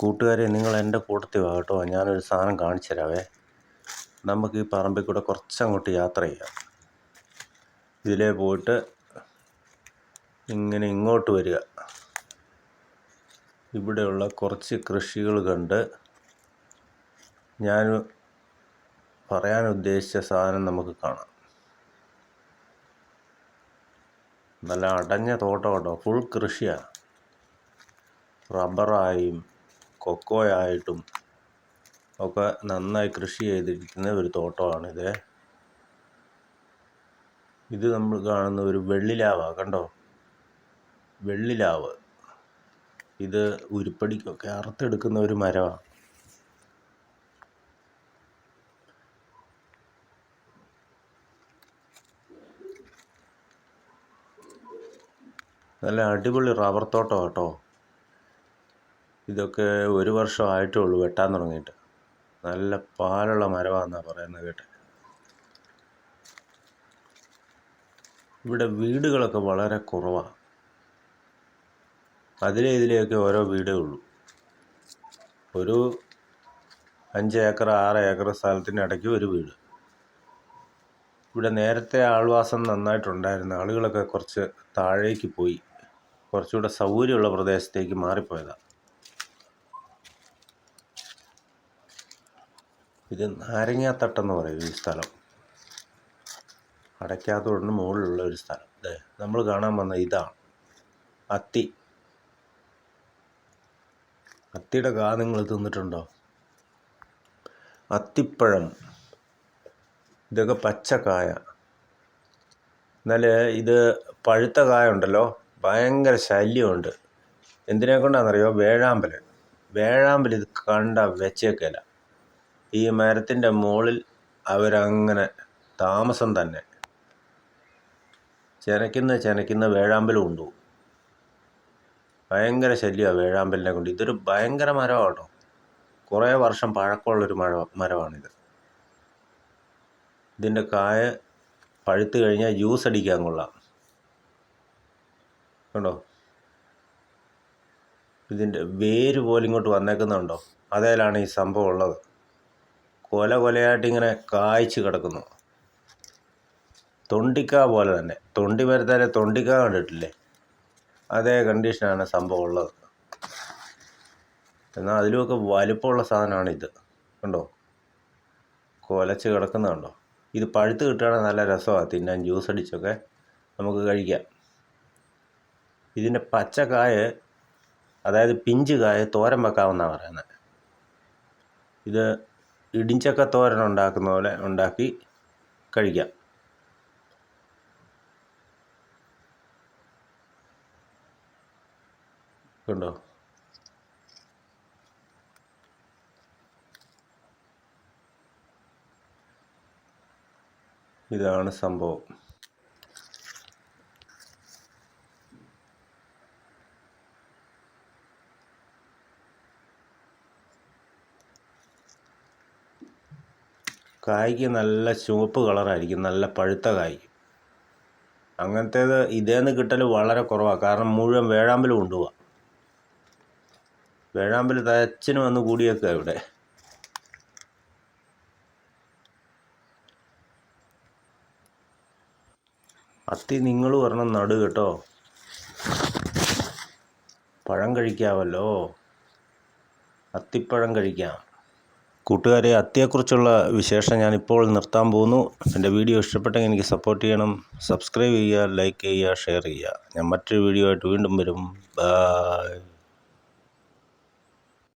കൂട്ടുകാരെ നിങ്ങൾ എന്റെ കൂട്ടത്തിൽ വാ കേട്ടോ. ഞാനൊരു സാധനം കാണിച്ചു തരാവേ. നമുക്ക് ഈ പറമ്പിൽ കൂടെ കുറച്ചങ്ങോട്ട് യാത്ര ചെയ്യാം. ഇതിലേ പോയിട്ട് ഇങ്ങനെ ഇങ്ങോട്ട് വരിക. ഇവിടെയുള്ള കുറച്ച് കൃഷികൾ കണ്ട് ഞാൻ പറയാൻ ഉദ്ദേശിച്ച സാധനം നമുക്ക് കാണാം. നല്ല അടഞ്ഞ തോട്ടം കേട്ടോ. ഫുൾ കൃഷിയാണ് റബ്ബറായും കൊക്കോയായിട്ടും ഒക്കെ നന്നായി കൃഷി ചെയ്തിരിക്കുന്ന ഒരു തോട്ടമാണിത്. ഇത് നമ്മൾ കാണുന്ന ഒരു വെള്ളിലാവ കണ്ടോ? വെള്ളിലാവ്. ഇത് ഉരുപ്പടിക്കൊക്കെ അറുത്തെടുക്കുന്ന ഒരു മരമാണ് നല്ല അടിപൊളി റബ്ബർ തോട്ടം കേട്ടോ. ഇതൊക്കെ ഒരു വർഷം ആയിട്ടേ ഉള്ളൂ വെട്ടാൻ തുടങ്ങിയിട്ട്. നല്ല പാലുള്ള മരമാണെന്നാണ് പറയുന്നത് കേട്ടെ. ഇവിടെ വീടുകളൊക്കെ വളരെ കുറവാണ് അതിലെ ഇതിലെയൊക്കെ ഓരോ വീടേ ഉള്ളൂ. ഒരു അഞ്ച് ഏക്കർ ആറ് ഏക്കർ സ്ഥലത്തിന്റെ ഇടയ്ക്ക് ഒരു വീട്. ഇവിടെ നേരത്തെ ആൾവാസം നന്നായിട്ടുണ്ടായിരുന്നു ആളുകളൊക്കെ കുറച്ച് താഴേക്ക് പോയി. കുറച്ചുകൂടെ സൗകര്യമുള്ള പ്രദേശത്തേക്ക് മാറിപ്പോയതാണ് ഇത് നാരങ്ങാത്തട്ടെന്ന് പറയും ഈ സ്ഥലം. അടയ്ക്കാത്തോടിന് മുകളിലുള്ള ഒരു സ്ഥലം. അതെ നമ്മൾ കാണാൻ വന്ന ഇതാണ്. അത്തി. അത്തിയുടെ കാ നിങ്ങൾ തിന്നിട്ടുണ്ടോ? അത്തിപ്പഴം. ഇതൊക്കെ പച്ചക്കായ എന്നാൽ ഇത് പഴുത്ത കായ ഉണ്ടല്ലോ. ഭയങ്കര ശല്യമുണ്ട്. എന്തിനെ കൊണ്ടാണെന്നറിയോ? വേഴാമ്പൽ വേഴാമ്പൽ ഇത് കണ്ട വെച്ചേക്കില്ല ഈ മരത്തിന്റെ മുകളിൽ അവരങ്ങനെ താമസം തന്നെ. ചെനയ്ക്കുന്ന ചെനയ്ക്കുന്ന വേഴാമ്പലും ഉണ്ട്. ഭയങ്കര ശല്യമാണ് വേഴാമ്പലിനെ കൊണ്ട്. ഇതൊരു ഭയങ്കര മരമാണ് കേട്ടോ കുറേ വർഷം പഴക്കമുള്ളൊരു മഴ മരമാണിത്. ഇതിന്റെ കായ പഴുത്ത് കഴിഞ്ഞാൽ ജ്യൂസ് അടിക്കാൻ കൊള്ളാം. കണ്ടോ? ഇതിന്റെ വേര് പോലും ഇങ്ങോട്ട് വന്നേക്കുന്നുണ്ടോ? അതേലാണ് ഈ സംഭവം ഉള്ളത്. കൊല കൊലയായിട്ട് ഇങ്ങനെ കായ്ച്ച് കിടക്കുന്നു. തൊണ്ടിക്ക പോലെ തന്നെ. തൊണ്ടി മരത്താലെ തൊണ്ടിക്ക കണ്ടിട്ടില്ലേ? അതേ കണ്ടീഷനാണ് സംഭവം ഉള്ളത്. എന്നാൽ അതിലുമൊക്കെ വലുപ്പമുള്ള സാധനമാണ് ഇത്. കണ്ടോ? കൊലച്ച് കിടക്കുന്നുണ്ടോ ഇത് പഴുത്ത് കിട്ടുകയാണെങ്കിൽ നല്ല രസമാണ്. തിന്നാൻ ജ്യൂസ് അടിച്ചൊക്കെ നമുക്ക് കഴിക്കാം. ഇതിന്റെ പച്ചക്കായ അതായത് പിഞ്ച് കായ തോരൻ വെക്കാമെന്നാണ് പറയുന്നത്. ഇത് ഇടിഞ്ചക്ക തോരൻ ഉണ്ടാക്കുന്ന പോലെ ഉണ്ടാക്കി കഴിക്കാം. കണ്ടോ? ഇതാണ് സംഭവം. കായ്ക്ക് നല്ല ചുവപ്പ് കളറായിരിക്കും നല്ല പഴുത്ത കായ്. അങ്ങനത്തേത് ഇതേന്ന് കിട്ടൽ വളരെ കുറവാണ് കാരണം മുഴുവൻ വേഴാമ്പൽ കൊണ്ടുപോവാം. വേഴാമ്പൽ തച്ചന് വന്ന് കൂടിയേക്കുക ഇവിടെ. അത്തി നിങ്ങൾ ഒരെണ്ണം നടു കേട്ടോ. പഴം കഴിക്കാമല്ലോ അത്തിപ്പഴം കഴിക്കാം. കൂട്ടുകാരെ അത്തിയെക്കുറിച്ചുള്ള വിശേഷം ഞാനിപ്പോൾ നിർത്താൻ പോകുന്നു. എന്റെ വീഡിയോ ഇഷ്ടപ്പെട്ടെങ്കിൽ എനിക്ക് സപ്പോർട്ട് ചെയ്യണം. സബ്സ്ക്രൈബ് ചെയ്യുക ലൈക്ക് ചെയ്യുക ഷെയർ ചെയ്യുക. ഞാൻ മറ്റൊരു വീഡിയോ ആയിട്ട് വീണ്ടും വരും. ബൈ